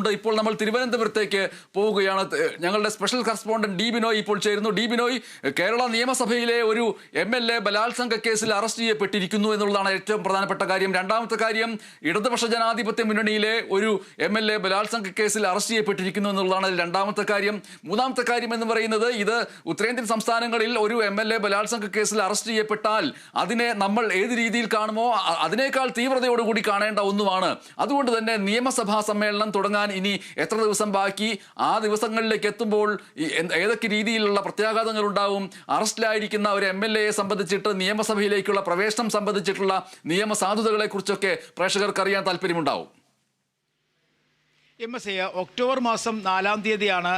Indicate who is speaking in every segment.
Speaker 1: ഉണ്ട്. ഇപ്പോൾ നമ്മൾ തിരുവനന്തപുരത്തേക്ക് പോവുകയാണ്. ഞങ്ങളുടെ സ്പെഷ്യൽ കറസ്പോണ്ടന്റ് ഡി ബിനോയ് ഇപ്പോൾ ചേരുന്നു. ഡി ബിനോയ് കേരള നിയമസഭയിലെ ഒരു എം എൽ എ ബലാത്സംഗ കേസിൽ അറസ്റ്റ് ചെയ്യപ്പെട്ടിരിക്കുന്നു എന്നുള്ളതാണ് ഏറ്റവും പ്രധാനപ്പെട്ട കാര്യം. രണ്ടാമത്തെ കാര്യം ഇടതുപക്ഷ ജനാധിപത്യ മുന്നണിയിലെ ഒരു എം എൽ എ ബലാത്സംഗ കേസിൽ അറസ്റ്റ് ചെയ്യപ്പെട്ടിരിക്കുന്നു എന്നുള്ളതാണ് രണ്ടാമത്തെ കാര്യം. മൂന്നാമത്തെ കാര്യം എന്ന് പറയുന്നത് ഇത് ഉത്തരേന്ത്യൻ സംസ്ഥാനങ്ങളിൽ ഒരു എം എൽ എ ബലാത്സംഗ കേസിൽ അറസ്റ്റ് ചെയ്യപ്പെട്ടാൽ അതിനെ നമ്മൾ ഏത് രീതിയിൽ കാണുമോ അതിനേക്കാൾ തീവ്രതയോടുകൂടി കാണേണ്ട ഒന്നുമാണ്. അതുകൊണ്ട് തന്നെ നിയമസഭാ സമ്മേളനം തുടങ്ങാൻ ഇനി എത്ര ദിവസം ബാക്കി? ആ ദിവസങ്ങളിലേക്ക് എത്തുമ്പോൾ ഏതൊക്കെ രീതിയിലുള്ള പ്രത്യാഘാതങ്ങൾ ഉണ്ടാവും? അറസ്റ്റിലായിരിക്കുന്ന ഒരു എം എൽ എയെ സംബന്ധിച്ചിട്ട് നിയമസഭയിലേക്കുള്ള പ്രവേശനം സംബന്ധിച്ചിട്ടുള്ള നിയമസാധുതകളെക്കുറിച്ചൊക്കെ പ്രേക്ഷകർക്ക് അറിയാൻ താല്പര്യമുണ്ടാവും.
Speaker 2: എം എസ് എ ഒക്ടോബർ മാസം നാലാം തീയതിയാണ്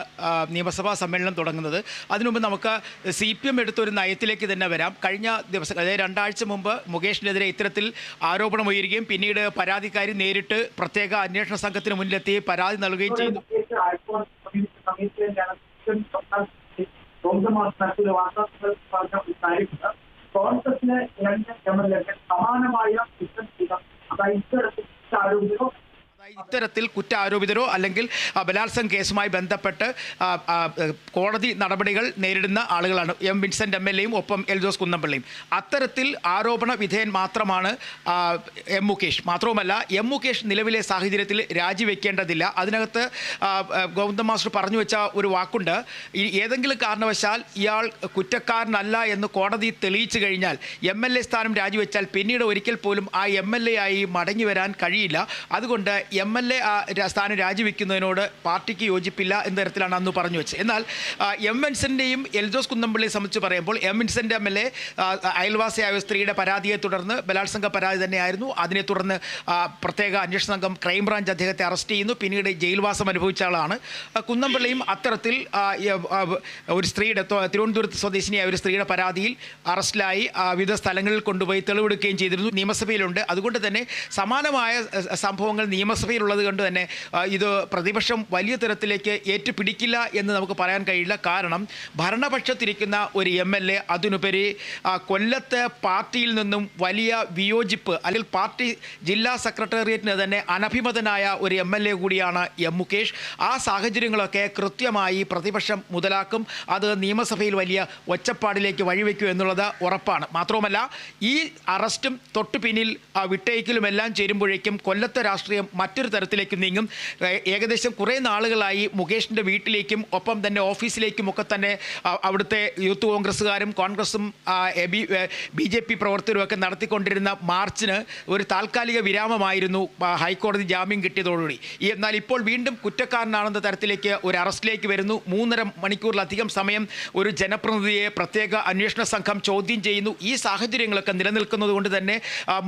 Speaker 2: നിയമസഭാ സമ്മേളനം തുടങ്ങുന്നത്. അതിനുമുമ്പ് നമുക്ക് സി പി എം എടുത്തൊരു നയത്തിലേക്ക് തന്നെ വരാം. കഴിഞ്ഞ ദിവസം അതായത് രണ്ടാഴ്ച മുമ്പ് മുകേഷിനെതിരെ ഇത്തരത്തിൽ ആരോപണം ഉയരുകയും പിന്നീട് പരാതിക്കാരി നേരിട്ട് പ്രത്യേക അന്വേഷണ സംഘത്തിന് മുന്നിലെത്തി പരാതി നൽകുകയും ചെയ്തു.
Speaker 3: കോൺഗ്രസിന് രണ്ട് എം എൽ എ സമാനമായ അതായത്
Speaker 2: അതായത് ഇത്തരത്തിൽ കുറ്റാരോപിതരോ അല്ലെങ്കിൽ ബലാത്സംഗ കേസുമായി ബന്ധപ്പെട്ട് കോടതി നടപടികൾ നേരിടുന്ന ആളുകളാണ്. എം വിൻസെന്റ് എം എൽ എയും ഒപ്പം എൽ ജോസ് കുന്നംപള്ളിയും അത്തരത്തിൽ ആരോപണ വിധേയൻ മാത്രമാണ് എം മുകേഷ്. മാത്രവുമല്ല എം മുകേഷ് നിലവിലെ സാഹചര്യത്തിൽ രാജിവെക്കേണ്ടതില്ല. അതിനകത്ത് ഗോവിന്ദ മാസ്റ്റർ പറഞ്ഞു വെച്ച ഒരു വാക്കുണ്ട്. ഏതെങ്കിലും കാരണവശാൽ ഇയാൾ കുറ്റക്കാരനല്ല എന്ന് കോടതി തെളിയിച്ചു കഴിഞ്ഞാൽ എം എൽ എ സ്ഥാനം രാജിവെച്ചാൽ പിന്നീട് ഒരിക്കൽ പോലും ആ എം എൽ എ ആയി മടങ്ങി വരാൻ കഴിയില്ല. അതുകൊണ്ട് എം എൽ എ സ്ഥാനം രാജിവെക്കുന്നതിനോട് പാർട്ടിക്ക് യോജിപ്പില്ല എന്ന തരത്തിലാണ് അന്ന് പറഞ്ഞു വെച്ചത്. എന്നാൽ എം വിൻസെന്റെയും എൽജോസ് കുന്നമ്പിള്ളിയെ സംബന്ധിച്ച് പറയുമ്പോൾ M Vincent M L A അയൽവാസിയായ സ്ത്രീയുടെ പരാതിയെ തുടർന്ന് ബലാത്സംഗ പരാതി തന്നെയായിരുന്നു. അതിനെ തുടർന്ന് പ്രത്യേക അന്വേഷണ സംഘം ക്രൈംബ്രാഞ്ച് അദ്ദേഹത്തെ അറസ്റ്റ് ചെയ്യുന്നു. പിന്നീട് ജയിൽവാസം അനുഭവിച്ച ആളാണ്. കുന്നമ്പിള്ളിയും അത്തരത്തിൽ ഒരു സ്ത്രീയുടെ തിരുവനന്തപുരത്ത് സ്വദേശിനിയായ ഒരു സ്ത്രീയുടെ പരാതിയിൽ അറസ്റ്റിലായി വിവിധ സ്ഥലങ്ങളിൽ കൊണ്ടുപോയി തെളിവെടുക്കുകയും ചെയ്തിരുന്നു. നിയമസഭയിലുണ്ട്. അതുകൊണ്ട് തന്നെ സമാനമായ സംഭവങ്ങൾ സംഭവങ്ങൾ നിയമസഭയിലുള്ളത് കൊണ്ട് തന്നെ ഇത് പ്രതിപക്ഷം വലിയ തരത്തിലേക്ക് ഏറ്റുപിടിക്കില്ല എന്ന് നമുക്ക് പറയാൻ കഴിയില്ല. കാരണം ഭരണപക്ഷത്തിരിക്കുന്ന ഒരു എം എൽ എ അതിനുപരി കൊല്ലത്തെ പാർട്ടിയിൽ നിന്നും വലിയ വിയോജിപ്പ് അല്ലെങ്കിൽ പാർട്ടി ജില്ലാ സെക്രട്ടേറിയറ്റിന് തന്നെ അനഭിമതനായ ഒരു എം എൽ എ കൂടിയാണ് എം മുകേഷ്. ആ സാഹചര്യങ്ങളൊക്കെ കൃത്യമായി പ്രതിപക്ഷം മുതലാക്കും. അത് നിയമസഭയിൽ വലിയ ഒച്ചപ്പാടിലേക്ക് വഴിവെക്കും എന്നുള്ളത് ഉറപ്പാണ്. മാത്രവുമല്ല ഈ അറസ്റ്റും തൊട്ടു പിന്നിൽ ആ, വിട്ടയക്കലും എല്ലാം ചേരുമ്പോഴേക്കും കൊല്ലത്തെ രാഷ്ട്രീയം മറ്റൊരു തരത്തിലേക്ക് നീങ്ങും. ഏകദേശം കുറേ നാളുകളായി മുകേഷിന്റെ വീട്ടിലേക്കും ഒപ്പം തന്നെ ഓഫീസിലേക്കും ഒക്കെ തന്നെ അവിടുത്തെ യൂത്ത് കോൺഗ്രസ്സുകാരും കോൺഗ്രസും ബി ജെ പി പ്രവർത്തകരും ഒക്കെ നടത്തിക്കൊണ്ടിരുന്ന മാർച്ചിന് ഒരു താൽക്കാലിക വിരാമമായിരുന്നു ഹൈക്കോടതി ജാമ്യം കിട്ടിയതോടുകൂടി. എന്നാൽ ഇപ്പോൾ വീണ്ടും കുറ്റക്കാരനാണെന്ന തരത്തിലേക്ക് ഒരു അറസ്റ്റിലേക്ക് വരുന്നു. മൂന്നര മണിക്കൂറിലധികം സമയം ഒരു ജനപ്രതിനിധിയെ പ്രത്യേക അന്വേഷണ സംഘം ചോദ്യം ചെയ്യുന്നു. ഈ സാഹചര്യങ്ങളൊക്കെ നിലനിൽക്കുന്നത് കൊണ്ട് തന്നെ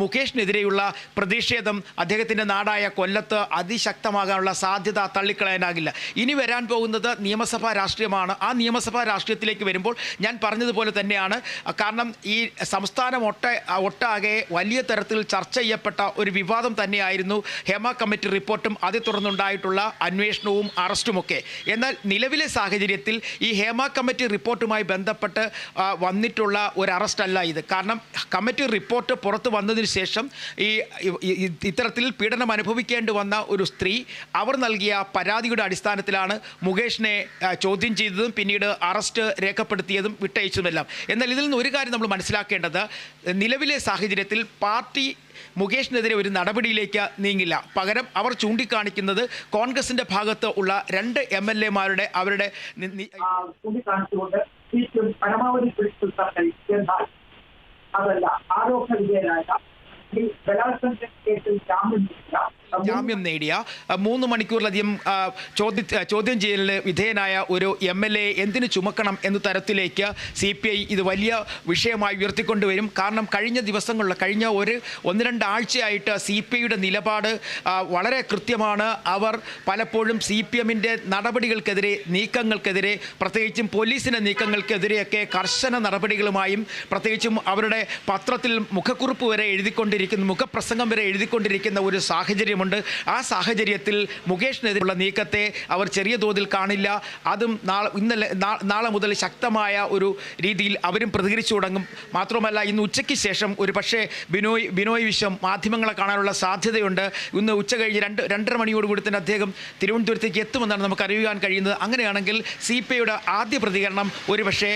Speaker 2: മുകേഷിനെതിരെയുള്ള പ്രതിഷേധം അദ്ദേഹത്തിന്റെ നാടായ കൊല്ലത്ത് അതിശക്തമാകാനുള്ള സാധ്യത തള്ളിക്കളയാനാകില്ല. ഇനി വരാൻ പോകുന്നത് നിയമസഭാ രാഷ്ട്രീയമാണ്. ആ നിയമസഭാ രാഷ്ട്രീയത്തിലേക്ക് വരുമ്പോൾ ഞാൻ പറഞ്ഞതുപോലെ തന്നെയാണ്. കാരണം ഈ സംസ്ഥാനം ഒട്ട ഒട്ടാകെ വലിയ തരത്തിൽ ചർച്ച ചെയ്യപ്പെട്ട ഒരു വിവാദം തന്നെയായിരുന്നു. ഹേമ കമ്മിറ്റി റിപ്പോർട്ടും അതേ തുടർന്നുണ്ടായിട്ടുള്ള അന്വേഷണവും അറസ്റ്റുമൊക്കെ. എന്നാൽ നിലവിലെ സാഹചര്യത്തിൽ ഈ ഹേമ കമ്മിറ്റി റിപ്പോർട്ടുമായി ബന്ധപ്പെട്ട് വന്നിട്ടുള്ള ഒരു അറസ്റ്റല്ല ഇത്. കാരണം കമ്മിറ്റി റിപ്പോർട്ട് പുറത്തു വന്നതിന് ശേഷം ഈ- ഇത്തരത്തിൽ പീഡനം അനുഭവിക്കേണ്ടി വന്ന ഒരു സ്ത്രീ അവർ നൽകിയ പരാതിയുടെ അടിസ്ഥാനത്തിലാണ് മുകേഷിനെ ചോദ്യം ചെയ്തതും പിന്നീട് അറസ്റ്റ് രേഖപ്പെടുത്തിയതും വിട്ടയച്ചതുമെല്ലാം. എന്നാൽ ഇതിൽ നിന്ന് ഒരു കാര്യം നമ്മൾ മനസ്സിലാക്കേണ്ടത് നിലവിലെ സാഹചര്യത്തിൽ പാർട്ടി മുകേഷിനെതിരെ ഒരു നടപടിയിലേക്ക് നീങ്ങില്ല. പകരം അവർ ചൂണ്ടിക്കാണിക്കുന്നത് കോൺഗ്രസിന്റെ ഭാഗത്ത് ഉള്ള രണ്ട് എം എൽ എമാരുടെ അവരുടെ
Speaker 3: ചൂണ്ടിക്കാണിച്ചുകൊണ്ട് പരമാവധി അതല്ല ആരോപണ വിധേയനായ ബലാത്സംഗ കേസിൽ ജാമ്യം ലഭിച്ച
Speaker 2: ജാമ്യം നേടിയ മൂന്ന് മണിക്കൂറിലധികം ചോദ്യ ചെയ്യലിന് വിധേയനായ ഒരു എം എൽ എ എന്തിനു ചുമക്കണം എന്ന തരത്തിലേക്ക് സി പി ഐ ഇത് വലിയ വിഷയമായി ഉയർത്തിക്കൊണ്ടുവരും. കാരണം കഴിഞ്ഞ ദിവസങ്ങളിൽ കഴിഞ്ഞ ഒരു ഒന്ന് രണ്ടാഴ്ചയായിട്ട് സി പി ഐയുടെ നിലപാട് വളരെ കൃത്യമാണ്. അവർ പലപ്പോഴും സി പി എമ്മിന്റെ നടപടികൾക്കെതിരെ നീക്കങ്ങൾക്കെതിരെ പ്രത്യേകിച്ചും പോലീസിന്റെ നീക്കങ്ങൾക്കെതിരെയൊക്കെ കർശന നടപടികളുമായും പ്രത്യേകിച്ചും അവരുടെ പത്രത്തിൽ മുഖക്കുറിപ്പ് വരെ എഴുതിക്കൊണ്ടിരിക്കുന്ന മുഖപ്രസംഗം വരെ എഴുതിക്കൊണ്ടിരിക്കുന്ന ഒരു സാഹചര്യമുണ്ട്. സാഹചര്യമുണ്ട് ആ സാഹചര്യത്തിൽ മുകേഷിനെതിരെയുള്ള നീക്കത്തെ അവർ ചെറിയ തോതിൽ കാണില്ല. അതും നാളെ ഇന്നലെ നാളെ മുതൽ ശക്തമായ ഒരു രീതിയിൽ അവരും പ്രതികരിച്ചു തുടങ്ങും. മാത്രമല്ല ഇന്ന് ഉച്ചയ്ക്ക് ശേഷം ഒരു പക്ഷേ ബിനോയ് ബിനോയ് വിശ്വം മാധ്യമങ്ങളെ കാണാനുള്ള സാധ്യതയുണ്ട്. ഇന്ന് ഉച്ച കഴിഞ്ഞ് രണ്ട് രണ്ടര മണിയോടുകൂടി തന്നെ അദ്ദേഹം തിരുവനന്തപുരത്തേക്ക് എത്തുമെന്നാണ് നമുക്ക് അറിയുവാൻ കഴിയുന്നത്. അങ്ങനെയാണെങ്കിൽ സി പി ഐയുടെ ആദ്യ പ്രതികരണം ഒരുപക്ഷേ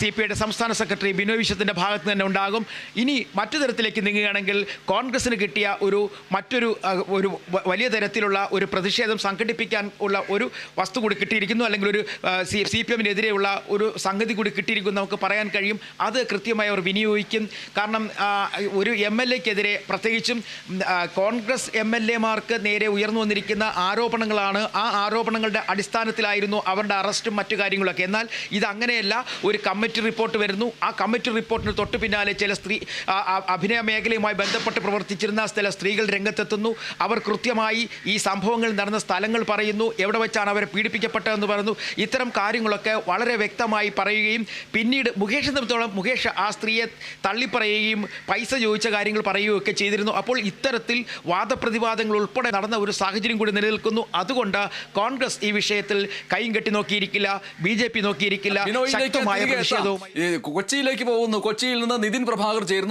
Speaker 2: സി പി ഐയുടെ സംസ്ഥാന സെക്രട്ടറി ബിനോയ് വിശ്വത്തിന്റെ ഭാഗത്ത് തന്നെ ഉണ്ടാകും. ഇനി മറ്റു തരത്തിലേക്ക് നീങ്ങുകയാണെങ്കിൽ കോൺഗ്രസിന് കിട്ടിയ ഒരു മറ്റൊരു ആ, ഒരു വലിയ തരത്തിലുള്ള ഒരു പ്രതിഷേധം സംഘടിപ്പിക്കാൻ ഉള്ള ഒരു വസ്തു കൂടി കിട്ടിയിരിക്കുന്നു അല്ലെങ്കിൽ ഒരു സി സി പി എമ്മിനെതിരെയുള്ള ഒരു സംഗതി കൂടി കിട്ടിയിരിക്കുന്നു നമുക്ക് പറയാൻ കഴിയും. അത് കൃത്യമായി അവർ വിനിയോഗിക്കും. കാരണം ഒരു എം എൽ എക്കെതിരെ പ്രത്യേകിച്ചും കോൺഗ്രസ് എം എൽ എമാർക്ക് നേരെ ഉയർന്നു വന്നിരിക്കുന്ന ആരോപണങ്ങളാണ്. ആ ആരോപണങ്ങളുടെ അടിസ്ഥാനത്തിലായിരുന്നു അവരുടെ അറസ്റ്റും മറ്റു കാര്യങ്ങളൊക്കെ. എന്നാൽ ഇതങ്ങനെയല്ല ഒരു കമ്മിറ്റി റിപ്പോർട്ട് വരുന്നു. ആ കമ്മിറ്റി റിപ്പോർട്ടിന് തൊട്ടു പിന്നാലെ ചില സ്ത്രീ അഭിനയ മേഖലയുമായി ബന്ധപ്പെട്ട് പ്രവർത്തിച്ചിരുന്ന ചില സ്ത്രീകൾ രംഗത്തെത്തുന്നു. അവർ കൃത്യമായി ഈ സംഭവങ്ങൾ നടന്ന സ്ഥലങ്ങൾ പറയുന്നു. എവിടെ വെച്ചാണ് അവരെ പീഡിപ്പിക്കപ്പെട്ടതെന്ന് പറയുന്നു. ഇത്തരം കാര്യങ്ങളൊക്കെ വളരെ വ്യക്തമായി പറയുകയും പിന്നീട് മുകേഷ് സംബന്ധിച്ചോളം മുകേഷ് ആ സ്ത്രീയെ തള്ളിപ്പറയുകയും പൈസ ചോദിച്ച കാര്യങ്ങൾ പറയുകയും ഒക്കെ ചെയ്തിരുന്നു. അപ്പോൾ ഇത്തരത്തിൽ വാദപ്രതിവാദങ്ങൾ ഉൾപ്പെടെ നടന്ന ഒരു സാഹചര്യം കൂടി നിലനിൽക്കുന്നു. അതുകൊണ്ട് കോൺഗ്രസ് ഈ വിഷയത്തിൽ കൈയും കെട്ടി നോക്കിയിരിക്കില്ല. ബി ജെ പി നോക്കിയിരിക്കില്ല. ശക്തമായ
Speaker 1: കൊച്ചിയിലേക്ക് പോകുന്നു. കൊച്ചിയിൽ നിന്ന് നിതിൻ പ്രഭാകർ ചേരുന്നു.